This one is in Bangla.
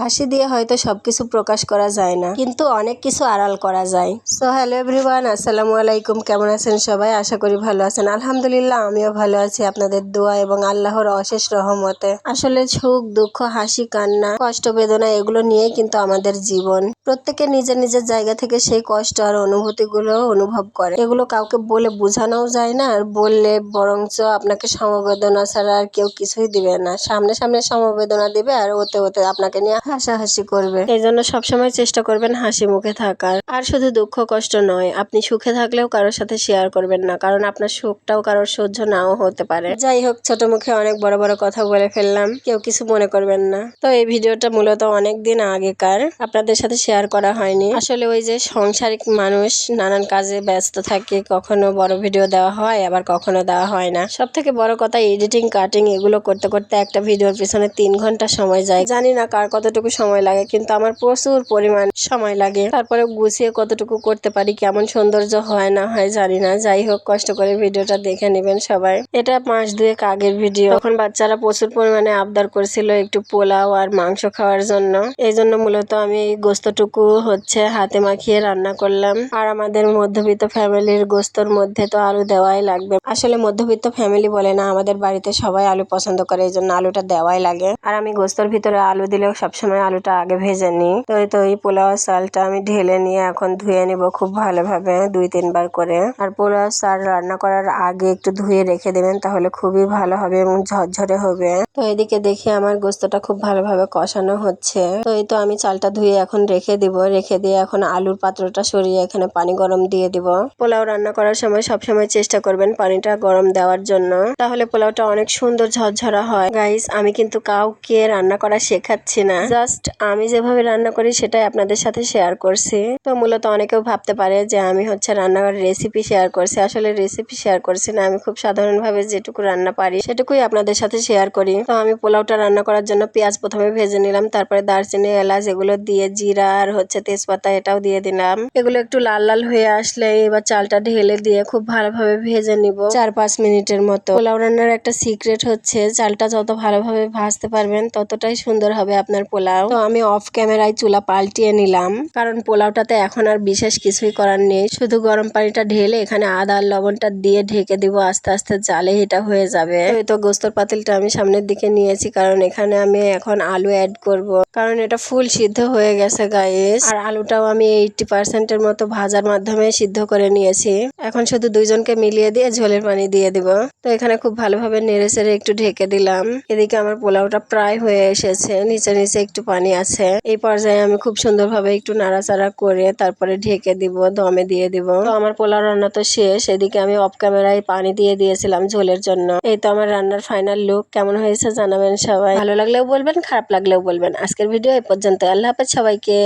হাসি দিয়ে হয়তো সব কিছু প্রকাশ করা যায় না। কিন্তু অনেক কিছু আড়াল করা যায়। সো হ্যালো এভরিওয়ান আসসালামু আলাইকুম। কেমন আছেন সবাই? আশা করি ভালো আছেন। আলহামদুলিল্লাহ, আমিও ভালো আছি আপনাদের দোয়া এবং আল্লাহর অশেষ রহমতে। আসলে সুখ, দুঃখ, হাসি, কান্না, কষ্ট, বেদনা, এগুলো নিয়ে কিন্তু আমাদের জীবন। প্রত্যেকে নিজের নিজের জায়গা থেকে সেই কষ্ট আর অনুভূতিগুলো অনুভব করে। এগুলো কাউকে বলে বোঝানোও যায় না আর বললে বরঞ্চ আপনাকে সমবেদনা ছাড়া আর কেউ কিছুই দিবে না। সামনে সামনে সমবেদনা দিবে আর ওতে ওতে আপনাকে নিয়ে হাসাহাসি করবে। এই জন্য সবসময় চেষ্টা করবেন হাসি মুখে থাকার। আর শুধু দুঃখ কষ্ট নয়, আপনি সুখে থাকলেও কারোর সাথে শেয়ার করবেন না, কারণ আপনার সুখটাও কারোর সহ্য নাও হতে পারে। যাই হোক, ছোট মুখে অনেক বড় বড় কথা বলে ফেললাম, কেউ কিছু মনে করবেন না। তো এই ভিডিওটা মূলত অনেক দিন আগেকার। আপনাদের সাথে শেয়ার করা হয়নি। আসলে ওই যে সংসারিক মানুষ নানান কাজে ব্যস্ত থাকে, কখনো বড় ভিডিও দেওয়া হয়, আবার কখনো দেওয়া হয় না। সব থেকে বড় কথা এডিটিং কাটিং এগুলো করতে করতে একটা ভিডিওর পিছনে তিন ঘণ্টা সময় যায়। জানি না কার কতটুকু সময় লাগে, কিন্তু আমার প্রচুর পরিমাণ সময় লাগে। তারপরে গুছিয়ে কতটুকু করতে পারি, কেমন সৌন্দর্য হয় না হয় জানি না। যাই হোক, কষ্ট করে ভিডিওটা দেখে নেবেন সবাই। এটা মাস দুয়েক আগের ভিডিও তখন বাচ্চারা প্রচুর পরিমাণে আবদার করেছিল একটু পোলাও আর মাংস খাওয়ার জন্য। এই জন্য মূলত আমি এই গোস্তটুকু হচ্ছে হাতে মাখিয়ে রান্না করলাম। আর আমাদের মধ্যবিত্ত ফ্যামিলির গোস্তর মধ্যে তো আলু দেওয়াই লাগবে। আসলে মধ্যবিত্ত ফ্যামিলি বলে না, আমাদের বাড়িতে সবাই আলু পছন্দ করে, এই জন্য আলুটা দেওয়াই লাগে। আর আমি গোস্তর ভিতরে আলু দিলেও সবসময় আলুটা আগে ভেজে নিই। তো তো এই পোলাও চালটা আমি ঢেলে নিয়ে এখন ধুয়ে নিব খুব ভালোভাবে দুই তিনবার করে। আর পোলাও চাল রান্না করার আগে একটু ধুয়ে রেখে দেবেন, তাহলে খুবই ভালো হবে এবং ঝরঝরে হবে। তো এদিকে দেখি আমার গোস্তটা খুব ভালোভাবে কষানো হচ্ছে। তো এই তো আমি চালটা ধুয়ে এখন রেখে দিব, রেখে দিয়ে এখন আলুর পাত্রটা সরিয়ে এখানে পানি গরম দিয়ে দিব। পোলাও রান্না করার সময় সবসময় চেষ্টা করবেন পানিটা গরম দেওয়ার জন্য। তাহলে পোলাওটা অনেক সুন্দর ঝরঝরা হয়। গাইস আমি কিন্তু কাউকে রান্না করা শেখাচ্ছি না। জাস্ট আমি যেভাবে রান্না করি সেটাই আপনাদের সাথে শেয়ার করছি। তো মূলত অনেকেও ভাবতে পারে যে আমি হচ্ছে রান্নার রেসিপি শেয়ার করছি। আসলে রেসিপি শেয়ার করছি না। আমি খুব সাধারণভাবে যেটুকু রান্না পারি সেটুকুই আপনাদের সাথে শেয়ার করি। তো আমি পোলাওটা রান্না করার জন্য পেঁয়াজ প্রথমে ভেজে নিলাম, তারপরে দারচিনি, এলাচ এগুলো দিয়ে জিরা আর হচ্ছে তেজপাতা এটাও দিয়ে দিলাম। এগুলো একটু লাল লাল হয়ে আসলে এবার চালটা ঢেলে দিয়ে খুব ভালোভাবে ভেজে নিব। চার পাঁচ মিনিটের মতো। পোলাও রান্নার একটা সিক্রেট হচ্ছে, চালটা যত ভালোভাবে ভাজতে পারবেন ততটাই সুন্দর হবে আপনার পোলাও। তো আমি অফ ক্যামেরায় চুলা পাল্টিয়ে নিলাম, কারণ পোলাওটাতে এখন আর বিশেষ কিছুই করার নেই। শুধু গরম পানিটা ঢেলে এখানে আদা আর লবণটা দিয়ে ঢেকে দিব, আস্তে আস্তে জালে এটা হয়ে যাবে। তো গোস্তর পাতিলটা আমি সামনের দিকে নিয়েছি, কারণ এখানে আমি এখন আলু অ্যাড করব। কারণ এটা ফুল সিদ্ধ হয়ে গেছে গাইস আর আলুটাও আমি এইটটি পার্সেন্টের মতো ভাজার মাধ্যমে সিদ্ধ করে নিয়েছি। এখন শুধু দুইজনকে মিলিয়ে দিয়ে ঝোলের পানি দিয়ে দিব। তো এখানে খুব ভালোভাবে নেড়ে চেড়ে একটু ঢেকে দিলাম। এদিকে আমার পোলাওটা প্রায় হয়ে এসেছে। নিচে নিচে একটু পানি আছে। এই পর্যায়ে আমি খুব সুন্দরভাবে একটু নাড়াচাড়া করে তারপরে ঢেকে দিব, দমে দিয়ে দিব। তো আমার পোলাও রান্না তো শেষ। এদিকে আমি অফ ক্যামেরায় পানি দিয়ে দিয়েছিলাম ঝোলের জন্য। এই তো আমার রান্নার ফাইনাল লুক। কেমন হয়েছে জানাবেন সবাই। ভালো লাগলেও বলবেন, খারাপ লাগলেও বলবেন। আজকের ভিডিও এই পর্যন্ত আল্লাহ হাফেজ সবাইকে।